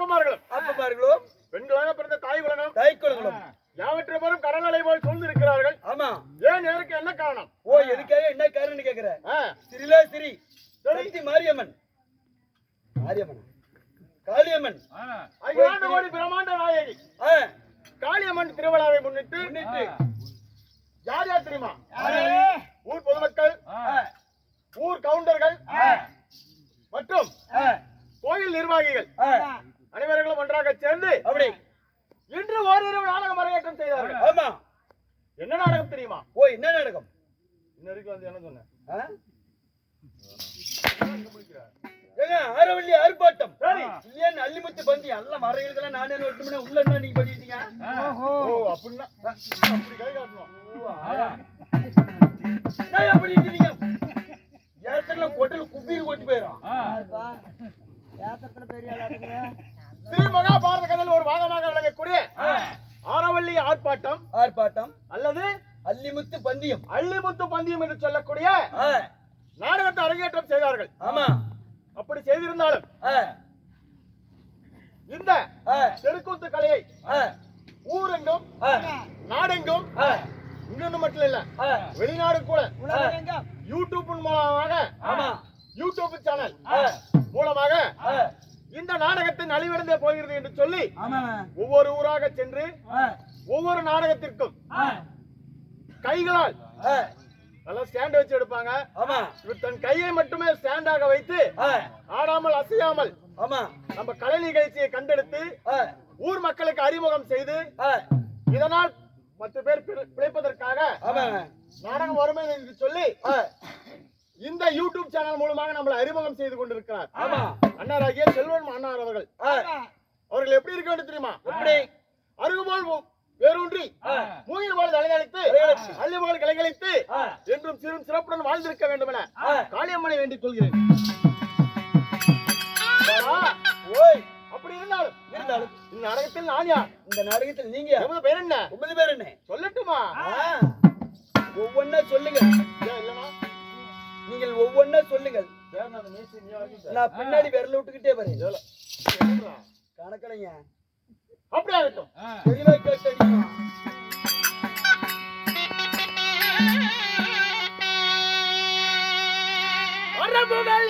அப்பமார்களும். அப்பமார்களும். பெண்களாக பிறந்த தாய்குலனும் தாய்க்குளங்களும் யாவற்றை பெறும் கடலலை போல் சூழ்ந்திருக்கிறார்கள். ஆமா. ஏன் இதற்கு என்ன காரணம்? ஓ எதுக்காக என்ன காரணம் கேக்குற? சிறிலே சிரி மகாபாரத கதையில் ஒரு பாகமாக விளங்கக்கூடிய ஆரவள்ளி ஆர்ப்பாட்டம் ஆர்ப்பாட்டம். அல்லது அள்ளிமுத்து பந்தியம். அள்ளிமுத்து பந்தியம் என்று சொல்லக்கூடிய நாடகத்தை அரங்கேற்றம் செய்தார்கள். ஆமா. அப்படி செய்திருந்தாலும் இந்த தெருக்கூத்து கலையை ஊரெங்கும் நாடெங்கும் இங்கொன்னு மட்டும் இல்ல வெளிநாடு கூட யூடியூப் மூலமாக ஆமா. யூடியூப் சேனல் மூலமாக இந்த நாடகத்தை நலிவடைந்தே போகிறது என்று சொல்லி ஒவ்வொரு ஊராக சென்று ஒவ்வொரு நாடகத்திற்கும் கைகளால் நல்லா ஸ்டாண்ட் வச்சு எடுப்பாங்க. ஆமா. இவர் தன் கையை மட்டுமே ஸ்டாண்டாக வைத்து ஆடாமல் அசையாமல் ஆமா. நம்ம கலை நிகழ்ச்சியை கண்டெடுத்து ஊர் மக்களுக்கு அறிமுகம் செய்து இதனால் பத்து பேர் பிழை- பிழைப்பதற்காக நாடகம் வருமே என்று சொல்லி இந்த யூடியூப் சேனல் மூலமாக நம்மளை அறிமுகம் செய்து கொண்டிருக்கிறார். ஆமா. அன்னாராகிய செல்வன் அன்னார் அவர்கள். அவர்கள் எப்படி இருக்க வேண்டும் தெரியுமா? எப்படி? அருகுபோல் வேரூன்றி மூங்கில் போல் தலையளித்து, அள்ளி போல் கிளைகளித்து என்றும் சிறும் சிறப்புடன் வாழ்ந்திருக்க வேண்டும் என. காளியம்மனை வேண்டிக் கொள்கிறேன். அப்படி இருந்தாலும் இருந்தாலும். இந்த நாடகத்தில் நான் யார் இந்த நாடகத்தில் நீங்க? யார்? எமது பேர் என்ன? ஒன்பது பேர் என்ன? சொல்லட்டுமா? ஒவ்வொன்னா சொல்லுங்க ஏன் இல்லனா நீங்கள் ஒவ்வொன்னா சொல்லுங்கள். பேர் நான் பின்னாடி விரல விட்டுக்கிட்டே? சொல்லுடா. கணக்கலைங்க. அப்படி ஆகட்டும் அரபுகள்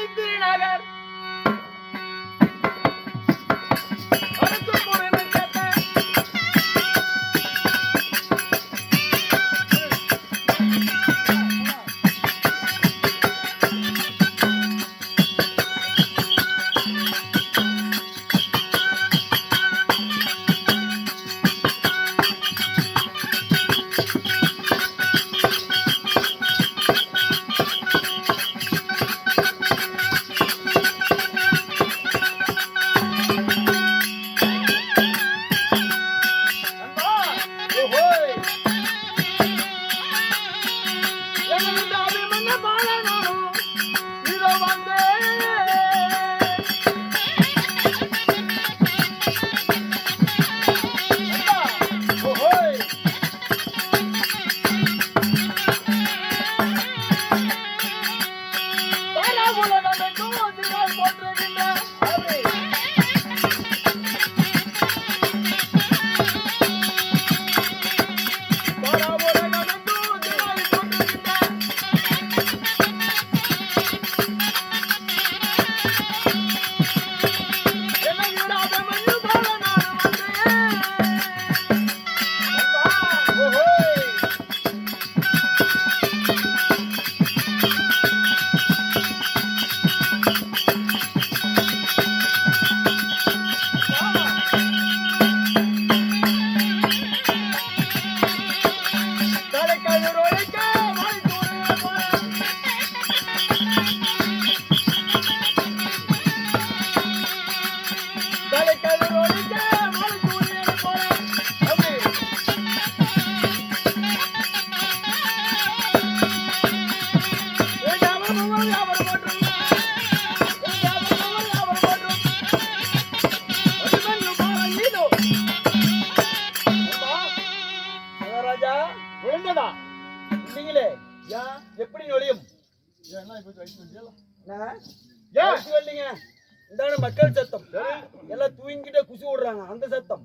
தூங்கிட்டே குசி விடுறாங்க. அந்த சத்தம்.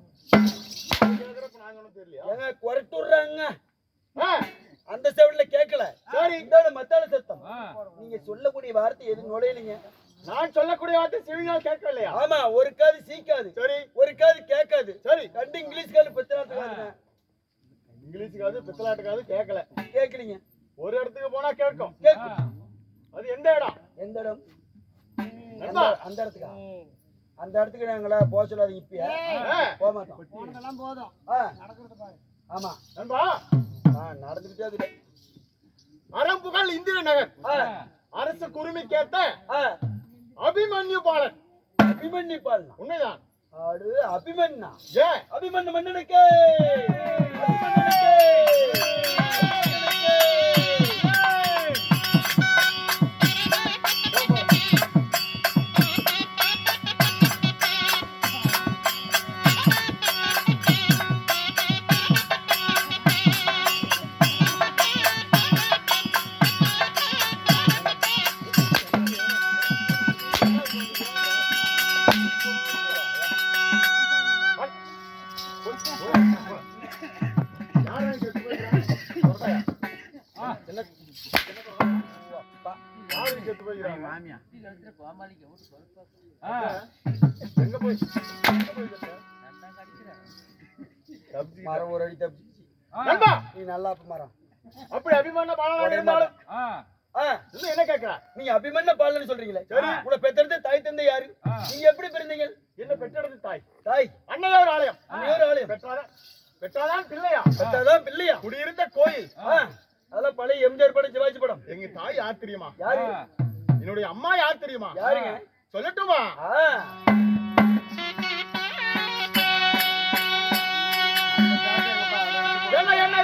ஏங்க குரட்டு விடுறாங்க அந்த செவிட்ல கேட்கல சரி. இந்தான மத்தாள சத்தம். நீங்க சொல்லக்கூடிய வார்த்தை எது நுழையலைங்க. நான் சொல்லக்கூடிய வார்த்தை செவினால் கேட்கலையா ஆமா ஒரு காது சீக்காது. சரி. ஒரு காது கேட்காது. சரி. ரெண்டு இங்கிலீஷ் காது பத்திராத்துக்காதுங்க இங்கிலீஷுக்காவது பித்தலாட்டுக்காவது கேட்கல. கேட்கலீங்க. ஒரு இடத்துக்கு போனா கேட்கும். கேட்கும். அது எந்த இடம்? எந்த இடம். அந்த இடத்துக்கா? அந்த இடத்துக்கு நாங்களா போக சொல்லாதீங்க இப்பயா. போக மாட்டோம். போதும். ஆமா. நண்பா. ஆ, நடந்துகிட்டே இருக்கு. அறம்புகழ் இந்திர நகர். ஆ, அரசு குருமிக்கேத்த ஆ, அபிமன்யு பாலன் அபிமன்யு பால்னா உண்மைதான். ஆடு அபிமன்னா? ஏ அபிமன்யு மன்னனுக்கு! இன்னும் என்ன கேட்கிறா நீங்க அபிமன்ன பாலன்னு சொல்றீங்களே. சரி. உங்களை பெத்தெடுத்த தாய் தந்தை யாரு? நீங்க எப்படி பிறந்தீங்க? என்ன பெற்றெடுத்து தாய்? தாய். அன்னையோர் ஆலயம். அன்னையோர் ஆலயம். பெற்றாரா பெற்றாதான் பிள்ளையா? பெத்தாதான் பிள்ளையா? குடியிருந்த கோயில். அதெல்லாம் பழைய எம்ஜிஆர் படம் சிவாஜி படம். எங்க தாய் யார் தெரியுமா? யாரு? என்னுடைய அம்மா யார் தெரியுமா? யாருங்க? சொல்லட்டுமா? என்ன என்ன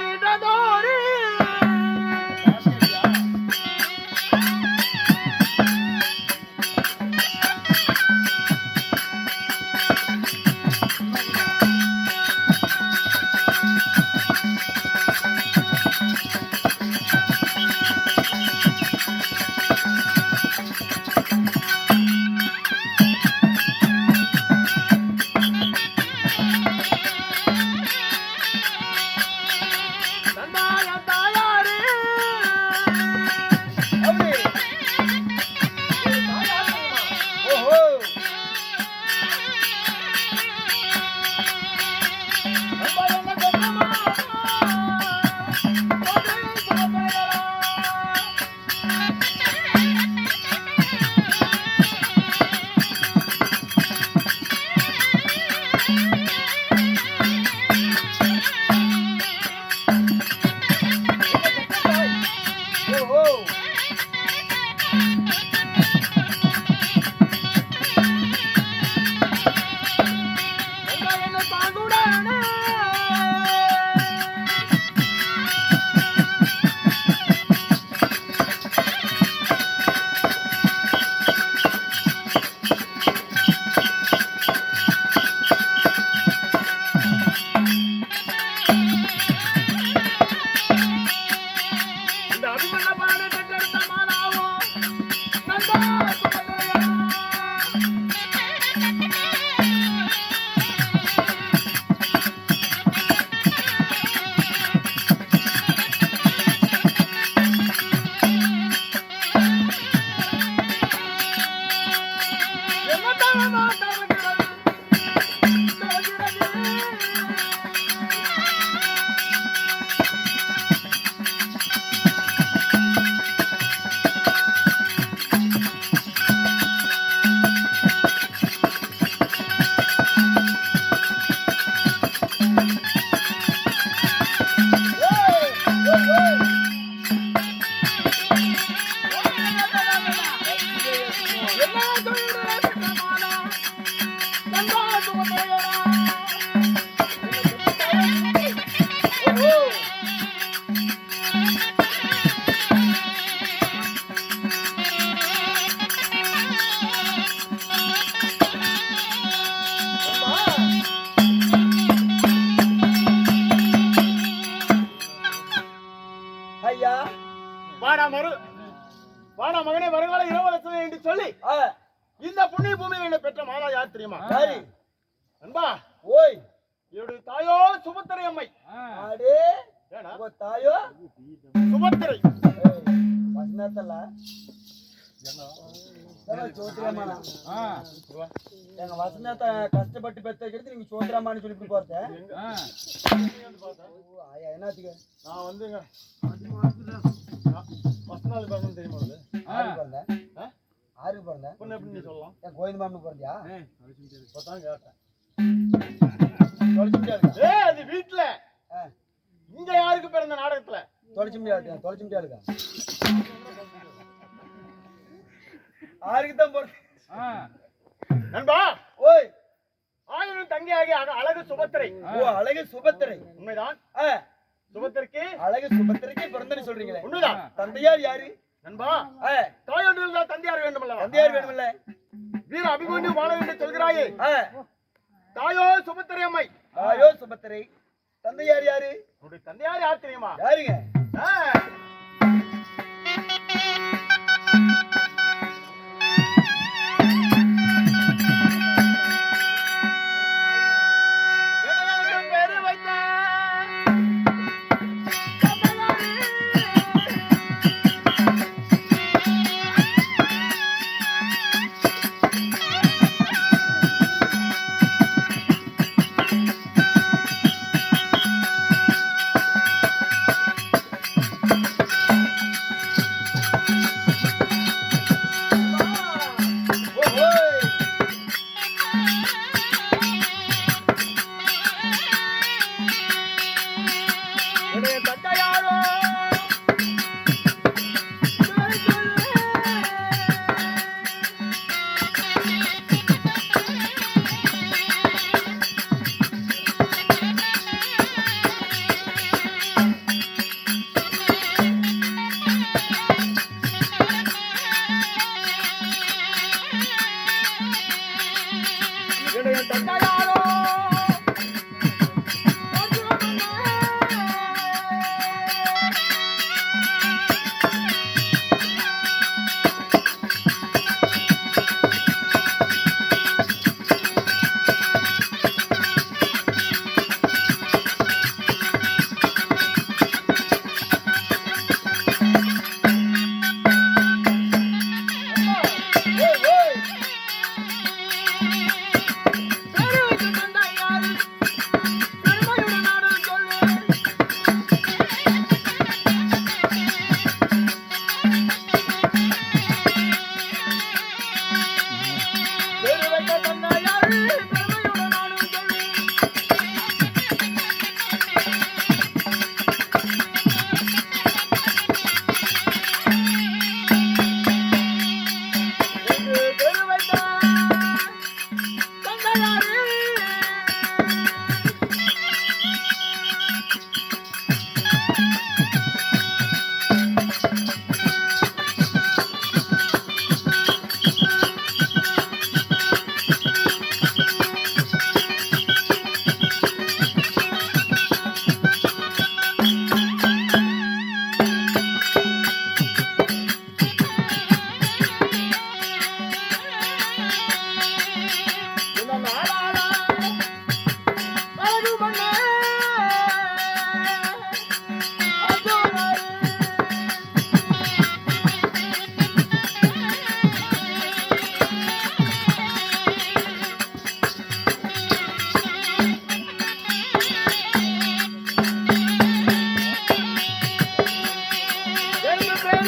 மாதா யார் தெரியுமா? நண்பா ஓய். இவருடைய தாயோ சுபத்திரை அம்மை. தாயோ? சுபத்திரை சோத்திரமான எங்க வசனத்தை கஷ்டப்பட்டு பெத்த எடுத்து நீங்க சோத்திரமான்னு சொல்லி போறத? என்னத்துக்கு நான் வந்துங்க. நாள் பிறந்தது தெரியுமா அது ஆறு பிறந்த. ஆ? ஆறு பிறந்த பொண்ணு எப்படி நீ சொல்லலாம். என் கோவிந்த மாமனு பிறந்தியா? இப்பதான் கேட்டேன். முடியாது ஏய் அது வீட்டுல இங்க யாருக்கு பிறந்த நாடகத்துல? தொலைச்சு முடியாது தொலைச்சு முடியாதுக்கா ஆறுக்கு தான் பிறந்த நண்பா ஓய். ஆயிரம் தங்கையாகிய அழ- அழகு சுபத்திரை. ஓ அழகு சுபத்திரை. உண்மைதான். ஆ, சுபத்திற்கு அழகு சுபத்திரைக்கு பிறந்தன்னு சொல்றீங்களே. உண்மைதான். தந்தையார் யாரு? நண்பா தாயொன்று இருந்தால் தந்தையார் வேண்டும் அல்லவா தந்தையார் வேணுமில்ல வீர அபிமன்யு வாழ வேண்டும் சொல்கிறாயே தாயோ சுபத்திரை அம்மை. தாயோ சுபத்திரை. தந்தையார் யாரு? தந்தையார் யார் தெரியுமா? யாருங்க?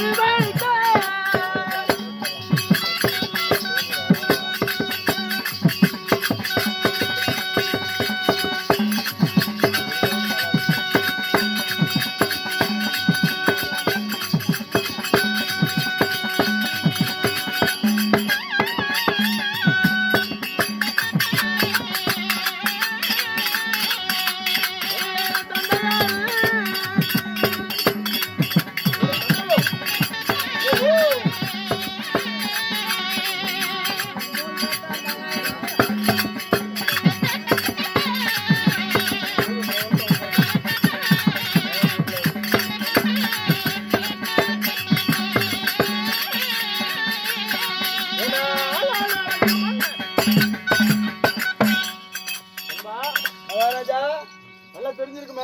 அன்பர்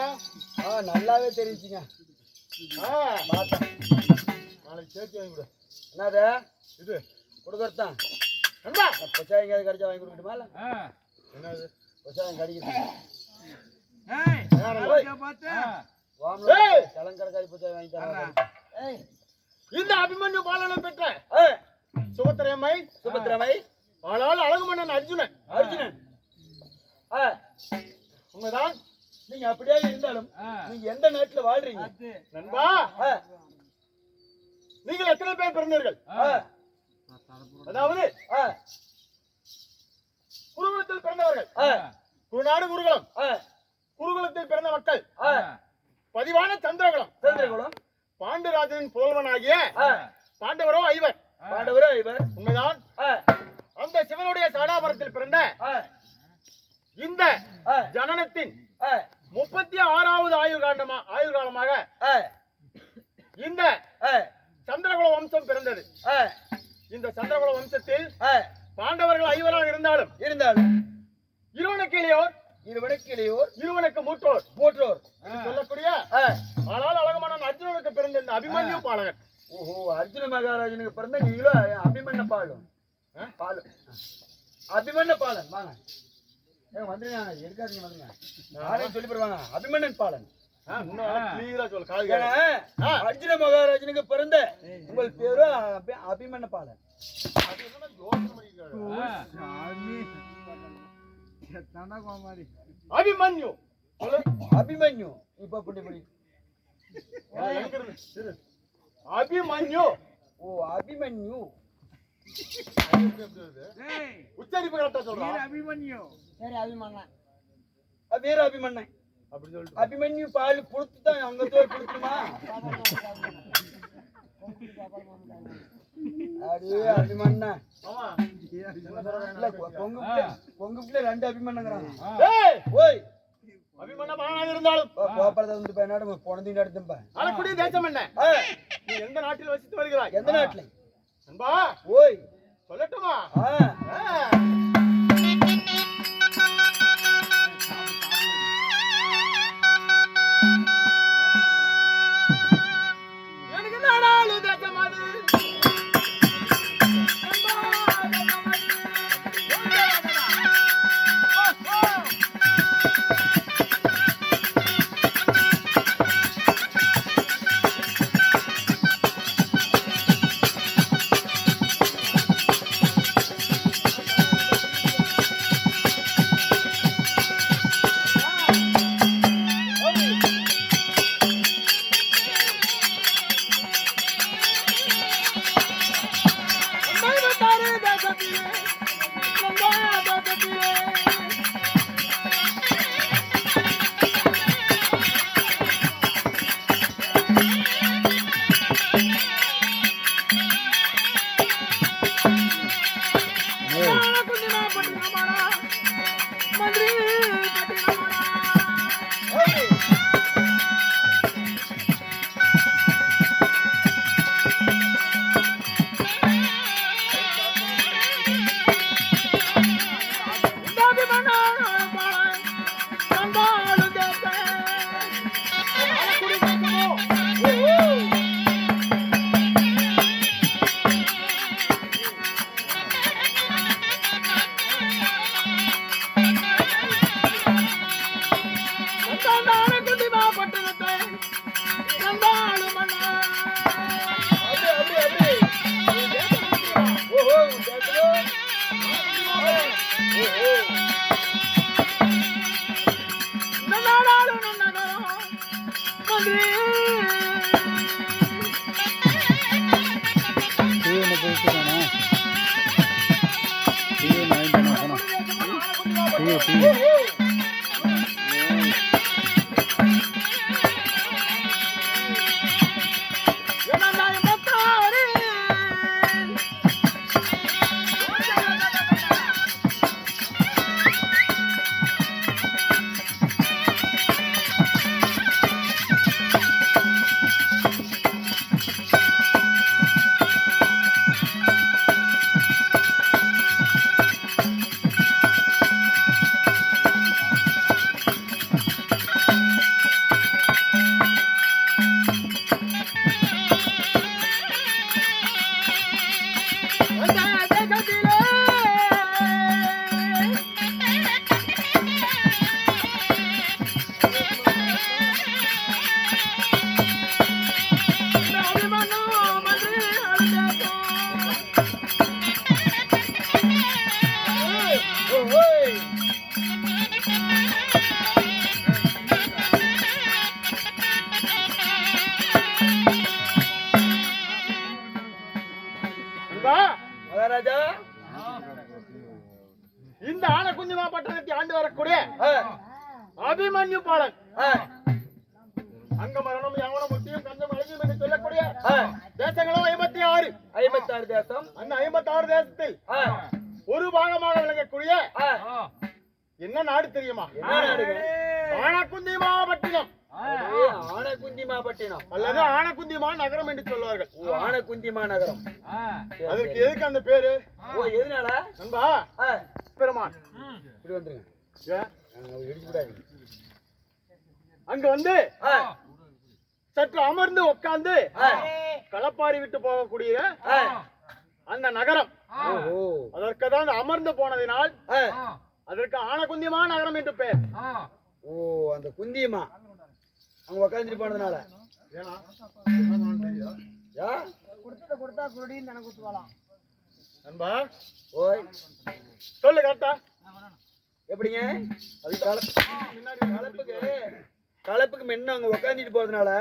தெரிஞ்சிருக்குமே ஆ நல்லாவே தெரிஞ்சுங்க ஆ பார்த்தேன் நாளைக்கு சேர்த்து வாங்கி கொடு. என்னது? இது கொடுக்கறதான் நண்பா பொச்சா எங்கேயாவது கடிச்சா வாங்கி கொடுக்கட்டுமா இல்லை என்னது? பொச்சா கடிக்கிறது வேற இல்லை. வாமல ஏய்! கலங்கரக்காரி பொச்சா வாங்கி தரேன் இந்த அபிமன்யு பாலனம் பெற்ற. ஏய் சுபத்திரம்மை சுபத்திரமை. ஆனால் அழகு மன்னன் அர்ஜுனன் அர்ஜுனன். ஆ. உண்மைதான்? நீங்க அப்படியே இருந்தாலும் நீங்க எந்த நாட்டுல வாழ்றீங்க? நண்பா. நீங்கள் எத்தனை பேர் பிறந்தீர்கள்? அதாவது குருகுலத்தில் பிறந்தவர்கள். குருநாடு குருகுலம். குருகுலத்தில் பிறந்த மக்கள். பதிவான சந்திரகுலம். சந்திரகுலம். பாண்டுராஜனின் புதல்வனாகிய பாண்டவரோ ஐவர். பாண்டவரோ இவர் உண்மைதான். அந்த சிவனுடைய சாடாபரத்தில் பிறந்த இந்த ஜனனத்தின் முப்பத்தி ஆறாவது ஆயுள் காண்டமா ஆயுள் காலமாக இந்த சந்திரகுல வம்சம் பிறந்தது. இந்த சந்திரகுல வம்சத்தில். பாண்டவர்கள் ஐவராக இருந்தாலும் இருந்தாலும் இருவனுக்கு இளையோர் இருவனுக்கு மூற்றோர். மூற்றோர். சொல்லக்கூடிய ஆனால் அழகமான அர்ஜுனனுக்கு பிறந்த இந்த அபிமன்யு பாலகன். ஓஹோ அர்ஜுன மகாராஜனுக்கு பிறந்த நீங்களும் அபிமன்ன பாலும்? பாலும் அபிமன்ன பாலன் வாங்க. வந்துருங்க. எடுக்காதீங்க வந்துருங்க. யாரையும் சொல்லி போடுவாங்க. அபிமன்னன் பாலன். அர்ஜுன மகாராஜனுக்கு பிறந்த உங்கள் பேரு அபி- அபிமன்ன பாலன்? அபிமன்யு. அபிமன்யு. இப்ப புடி புடி. அபிமன்யு. ஓ அபிமன்யு? உச்சரிப்பு கரெக்டா சொல்றான் சரி அபிமன்னன் வீர அபிமன்னன் அப்படி சொல்லிட்டு அபிமன்யு பால் புழுத்து தான் அங்க போய் புழுத்துமா அடே அபிமன்னன் ஆமா. இல்ல கொ- கொங்கு பிள்ளை ரெண்டு அபிமன்னங்கிறாங்க ஓய். எந்த நாட்டில் வசித்து வருகிறாய்? எந்த நாட்டுல? ஓய். சொல்லட்டுமா? அபிமன்யு பாலன் அங்க மரணம் யவனம் முத்தியம் கஞ்சம் அழகியம் என்று சொல்லக்கூடிய. தேசங்களும் ஐம்பத்தி ஆறு ஐம்பத்தாறு தேசம். அந்த ஐம்பத்தி ஆறு தேசத்தில் ஒரு பாகமாக விளங்கக்கூடிய. என்ன நாடு தெரியுமா? ஆனக்குந்தி மாவட்டினம் அது ஆனகுந்திமாபட்டினம் அல்லது ஆனக்குந்திமா நகரம் என்று சொல்வார்கள். ஓ ஆனகுந்திமா நகரம். அதற்கு. எதுக்கு அந்த பேரு? ஓ எதுனால? நண்பா பெருமான் இப்படி வந்துருங்க ஏன்? நாங்க இடிச்சு விடாதீங்க அங்க வந்து ஆ, சற்று அமர்ந்து உட்கார்ந்து ஆ, களப்பாரி விட்டு போகக்கூடிய ஆ. அந்த நகரம். ஓஹோ. அதற்கு தான் அமர்ந்து போனதினால் ஆ, அதற்கு ஆனகுந்திமா நகரம் என்று பெயர். ஓ அந்த குந்தியம்மா. அங்க உக்காந்துட்டு போனதுனால. கொடுத்தத கொடுத்தா குருடின்னு எனக்கு குத்துவாளாம் நண்பா ஓய். சொல்லு கரெக்டா எப்படிங்க? அது கலப்பு முன்னாடி கலப்புக்கு கலப்புக்கு முன்ன அங்க உக்காந்துட்டு போறதுனால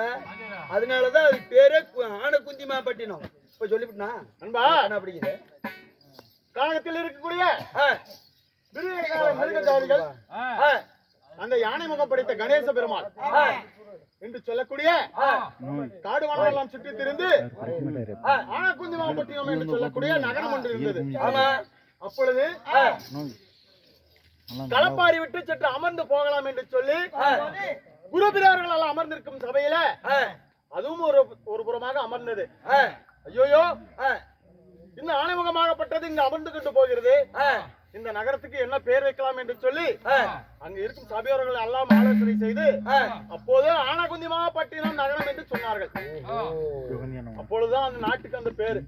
அதனாலதான் அது பேரே கு- ஆனகுந்திமாபட்டினம் இப்ப சொல்லிவிட்டனா? நண்பா என்ன பிடிக்குது காலத்தில் இருக்கக்கூடிய மிருகஜாதிகள் அந்த யானை முகம் படைத்த கணேச பெருமாள் என்று சொல்லக்கூடிய காடு வனம் எல்லாம் சுற்றி திரிந்து ஆ. ஆனக்குந்திமாப்பட்டினம் என்று சொல்லக்கூடிய நகரம் ஒன்று இருந்தது. ஆமா. அப்பொழுது களப்பாரி விட்டு சற்று அமர்ந்து போகலாம் என்று சொல்லி ஆ, குருபிரார்கள் எல்லாம் அமர்ந்திருக்கும் சபையில அதுவும் ஒரு ஒரு புறமாக அமர்ந்தது. ஐயோயோ. இந்த ஆணைமுகமாகப்பட்டது இங்கு அமர்ந்து கொண்டு போகிறது. இந்த நகரத்துக்கு என்ன பெயர் வைக்கலாம் என்று சொல்லி அங்கு இருக்கும் சபையோர்கள் எல்லாம் ஆலோசனை செய்து. அப்போது ஆனகுந்திமாப்பட்டினம் நகரம் என்று சொன்னார்கள். அப்பொழுதுதான் அந்த நாட்டுக்கு அந்த பேரு.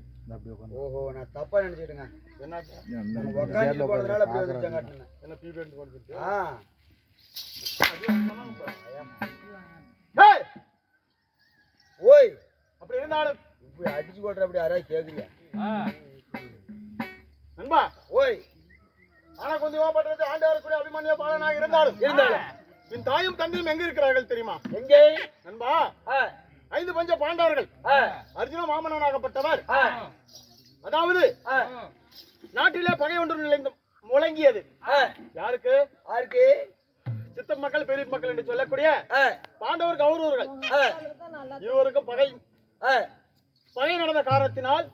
ஓஹோ நான் தப்பா நினைச்சிட்டுங்க. என்ன என்ன ஓய்! அப்படி இருந்தாலும் இப்படி அடிச்சு கொள்ற அப்படி யாராவது கேக்குறீங்க நண்பா ஓய்! ஆனகுந்திமாப்பட்டினத்தை ஆண்டவர் கூட அபிமானிய பாலனாக இருந்தாலும் இருந்தாலும். என் தாயும் தந்தையும் எங்க இருக்கிறார்கள் தெரியுமா? எங்கே? நண்பா ஐந்து பஞ்ச பாண்டவர்கள் அர்ஜுன மாமன்னனாகப்பட்டவர். ஆ, அதாவது நாட்டிலே பகை ஒன்று முழங்கியது. யாருக்கு? யாருக்கு? சித்த மக்கள் பெரிய மக்கள் என்று சொல்லக்கூடிய பாண்டவர் கௌரவர்கள். ஆ, இருவருக்கும் பகை. பகை நடந்த காரணத்தினால்.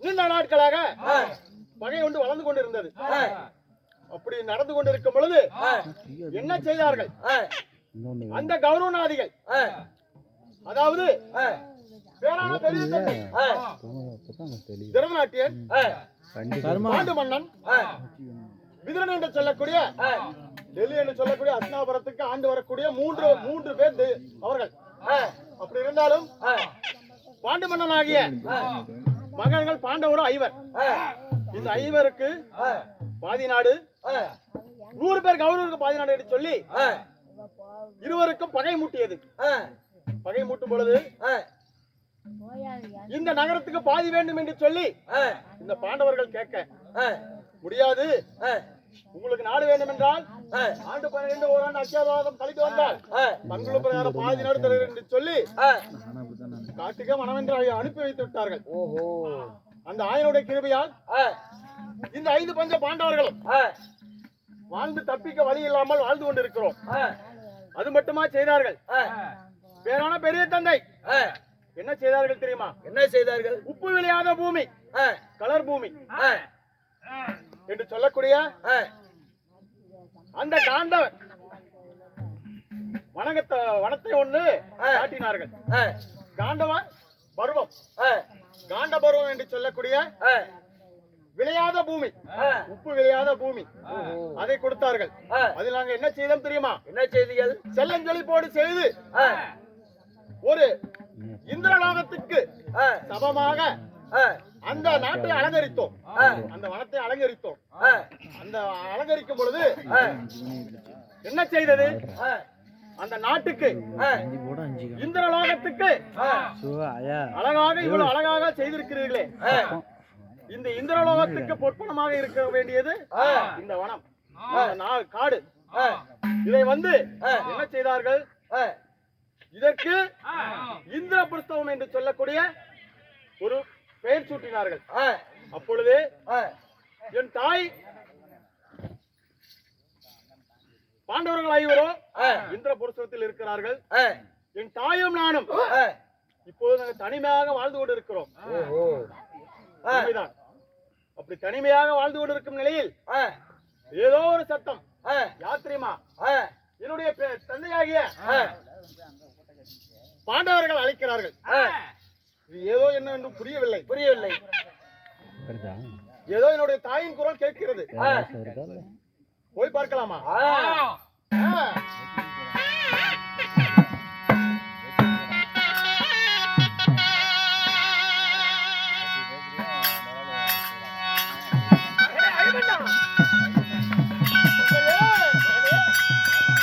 நீண்ட நாட்களாக. பகை ஒன்று வளர்ந்து கொண்டிருந்தது. அப்படி நடந்து கொண்டிருக்கும் பொழுது என்ன செய்தார்கள்? அந்த கௌரவநாதிகள். அதாவது பேரான பெரிய திரவநாட்டியன் பாண்டு மன்னன் ஆ, விதுரன் என்று சொல்லக்கூடிய டெல்லி என்று சொல்லக்கூடிய அஸ்னாபுரத்துக்கு ஆண்டு வரக்கூடிய மூன்று மூன்று பேர் அவர்கள். ஆ, அப்படி இருந்தாலும் ஆ, பாண்டு மன்னனாகிய மகன்கள் பாண்டவரும் ஐவர். ஆ, இந்த ஐவருக்கு பாதி நாடு நூறு பேர் கௌரவருக்கு பாதி நாடு என்று சொல்லி ஆ, இருவருக்கும் பகை மூட்டியது. ஆ, பகை மூட்டும் பொழுது இந்த நகரத்துக்கு பாதி வேண்டும் என்று சொல்லி ஆ, இந்த பாண்டவர்கள் கேட்க ஆ, முடியாது. ஆ, உங்களுக்கு நாடு வேண்டும் என்றால் ஆண்டு பன்னிரண்டு ஓராண்டு அத்தியாவாதம் கழித்து வந்தால் ஆ, பங்குல பிரகாரம் பாதி நாடு தருகிறேன் என்று சொல்லி ஆ. காட்டுக மனமென்று அதை அனுப்பி வைத்து விட்டார்கள். ஓஹோ. அந்த ஆயனுடைய கிருபையால் இந்த ஐந்து பஞ்ச பாண்டவர்களும் ஆ, வாழ்ந்து தப்பிக்க வழி இல்லாமல் வாழ்ந்து கொண்டிருக்கிறோம். ஆ, அது மட்டுமா செய்தார்கள்? பேரான பெரிய தந்தை ஆ. என்ன செய்தார்கள் தெரியுமா? என்ன செய்தார்கள்? உப்பு விளையாத பூமி. கலர் பூமி. என்று சொல்லக்கூடிய அந்த காண்ட வனகத்த வனத்தை ஒன்று காட்டினார்கள். ஆ, காண்டவ பருவம். காண்ட பருவம் என்று சொல்லக்கூடிய விளையாத பூமி. உப்பு விளையாத பூமி. அதை கொடுத்தார்கள். அதில் நாங்க என்ன செய்தோம் தெரியுமா? என்ன செய்திகள் செல்லஞ்செழிப்போடு செய்து ஆ, ஒரு இந்திரலோகத்துக்கு ஆ, சமமாக ஆ, அந்த நாட்டை அலங்கரித்தோம். ஆ. அந்த வனத்தை அலங்கரித்தோம். ஆ, அந்த அலங்கரிக்கும் பொழுது என்ன செய்தது? அந்த நாட்டுக்கு ஆ, இந்திரலோகத்துக்கு அழகாக இவ்வளவு அழகாக செய்திருக்கிறீர்களே. இந்த இந்திரலோகத்துக்கு பொற்பனமாக இருக்க வேண்டியது. இந்த வனம் காடு. ஆ, இதை வந்து. என்ன செய்தார்கள்? இதற்கு இந்திர புஸ்தகம் என்று சொல்லக்கூடிய ஒரு பெயர் சூட்டினார்கள். அப்பொழுது என் தாய் பாண்டவர்கள் ஐவரோ இந்திர புருஷத்தில் இருக்கிறார்கள். என் தாயும் நானும். இப்போது நாங்கள் தனிமையாக வாழ்ந்து கொண்டு இருக்கிறோம் அப்படி தனிமையாக வாழ்ந்து கொண்டிருக்கும் நிலையில் ஆ, ஏதோ ஒரு சத்தம் யாத்திரிமா என்னுடைய தந்தையாகிய பாண்டவர்கள் அழைக்கிறார்கள். இது ஏதோ என்ன என்று புரியவில்லை. புரியவில்லை. ஏதோ என்னுடைய தாயின் குரல் கேட்கிறது. போய் பார்க்கலாமா.